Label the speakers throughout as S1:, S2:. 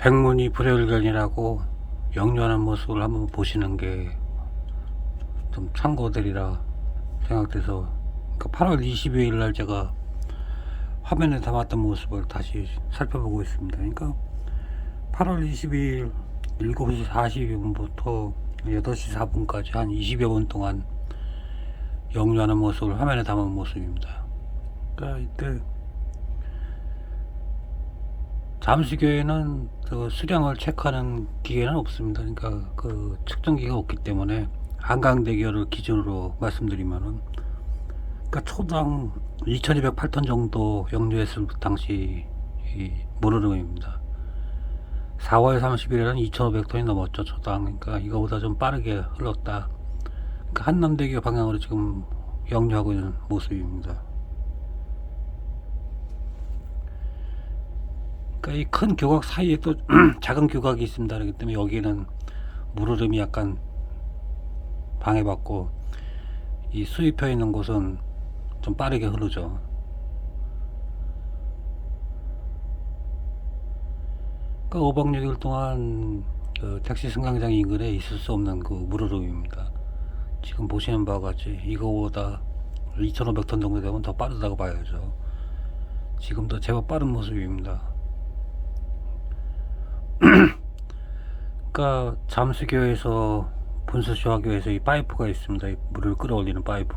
S1: 백문이 불여일견이라고 역류하는 모습을 한번 보시는 게 좀 참고되리라 생각돼서 그러니까 8월 22일 날 제가 화면에 담았던 모습을 다시 살펴보고 있습니다. 그러니까 8월 22일 7시 42분부터 8시 4분까지 한 20여 분 동안 역류하는 모습을 화면에 담은 모습입니다. 그러니까 이때 잠수교에는 그 수량을 체크하는 기계는 없습니다. 그러니까 그 측정기가 없기 때문에 한강대교를 기준으로 말씀드리면은 그러니까 초당 2208톤 정도 역류했을 당시 이 물흐름입니다. 4월 30일에는 2500톤이 넘었죠 초당. 그러니까 이거보다 좀 빠르게 흘렀다. 그러니까 한남대교 방향으로 지금 역류하고 있는 모습입니다. 그러니까 이 큰 교각 사이에 또 작은 교각이 있습니다. 그렇기 때문에 여기는 물흐름이 약간 방해받고 이 수입혀 있는 곳은 좀 빠르게 흐르죠. 그 5박 6일 동안 그 택시 승강장 인근에 있을 수 없는 그 물흐름입니다. 지금 보시는 바와 같이 이거보다 2,500톤 정도 되면 더 빠르다고 봐야죠. 지금도 제법 빠른 모습입니다. 그러니까 잠수교에서 분수쇼화교에서 이 파이프가 있습니다. 이 물을 끌어올리는 파이프.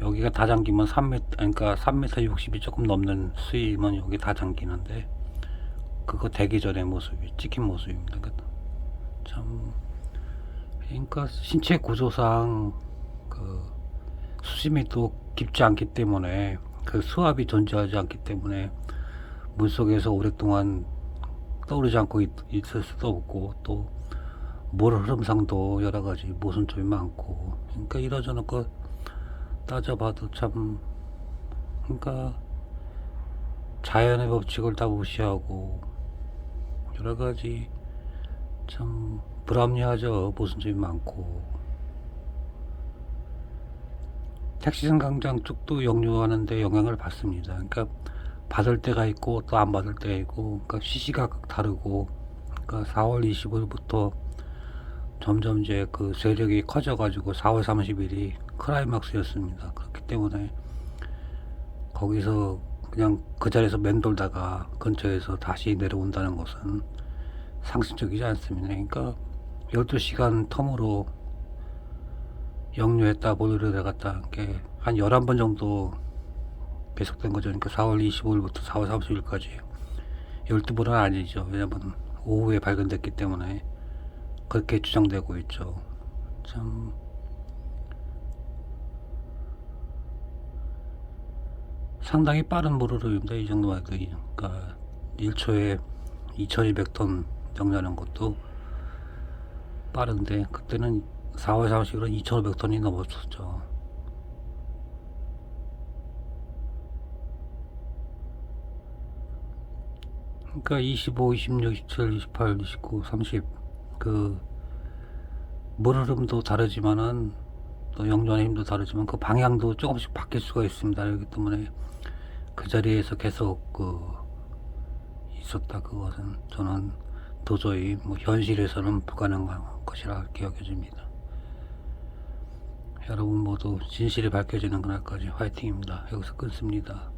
S1: 여기가 다 잠기면 3m, 그러니까 3m 60이 조금 넘는 수위면 여기 다 잠기는데 그거 되기 전의 모습이 찍힌 모습입니다. 그러니까 참 그러니까 신체 구조상 그 수심이 또 깊지 않기 때문에 그 수압이 존재하지 않기 때문에 물 속에서 오랫동안 떠오르지 않고 있, 있을 수도 없고 또 물 흐름상도 여러 가지 모순점이 많고. 그러니까 이러저러 그 따져봐도 참 그러니까 자연의 법칙을 다 무시하고 여러 가지 참 불합리하죠. 모순점이 많고. 택시 승강장 쪽도 역류하는데 영향을 받습니다. 그러니까 받을 때가 있고 또 안 받을 때가 있고 그러니까 시시각각 다르고 그러니까 4월 25일부터 점점 이제 그 세력이 커져 가지고 4월 30일이 클라이막스였습니다. 그렇기 때문에 거기서 그냥 그 자리에서 맴돌다가 근처에서 다시 내려온다는 것은 상식적이지 않습니다. 그러니까 12시간 텀으로 역류했다 몰려 내갔다 게한 11번 정도 계속된 거죠. 그러니까 4월 25일부터 4월 30일까지 12번은 아니죠. 왜냐면 오후에 발견됐기 때문에 그렇게 주장되고 있죠. 참 상당히 빠른 물흐름입니다. 이 정도만 해도 그러니까 1초에 2200톤 정도하는 것도 빠른데 그때는 4월 30일은 2500톤이 넘었었죠. 그러니까 25, 26, 27, 28, 29, 30그 물흐름도 다르지만은 또 영전의 힘도 다르지만 그 방향도 조금씩 바뀔 수가 있습니다. 그렇기 때문에 그 자리에서 계속 그 있었다 그것은 저는 도저히 뭐 현실에서는 불가능한 것이라 기억해집니다. 여러분 모두 진실이 밝혀지는 그날까지 화이팅입니다. 여기서 끊습니다.